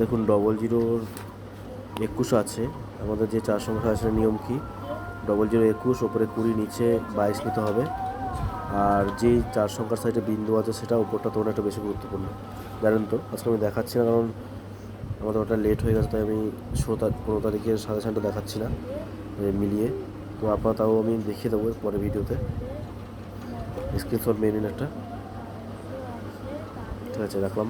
দেখুন ডবল জিরোর একুশ আছে। আমাদের যে চার সংখ্যা আছে, নিয়ম কি? ডবল জিরো একুশ, ওপরে কুড়ি, নিচে বাইশ নিতে হবে। আর যে চার সংখ্যার সাইডে বিন্দু আছে, সেটা উপরটা তখন একটা বেশি গুরুত্বপূর্ণ। জানেন তো, আজকে আমি দেখাচ্ছি না, কারণ আমাদের ওটা লেট হয়ে গেছে, তাই আমি ষোলো তারিখ, পনেরো তারিখের সাড়ে সাতটা দেখাচ্ছি না মিলিয়ে। তো আপনার তাও আমি দেখিয়ে দেবো পরে ভিডিওতে। স্ক্রিনশট মেয়ে নিন একটা। ঠিক আছে, রাখলাম।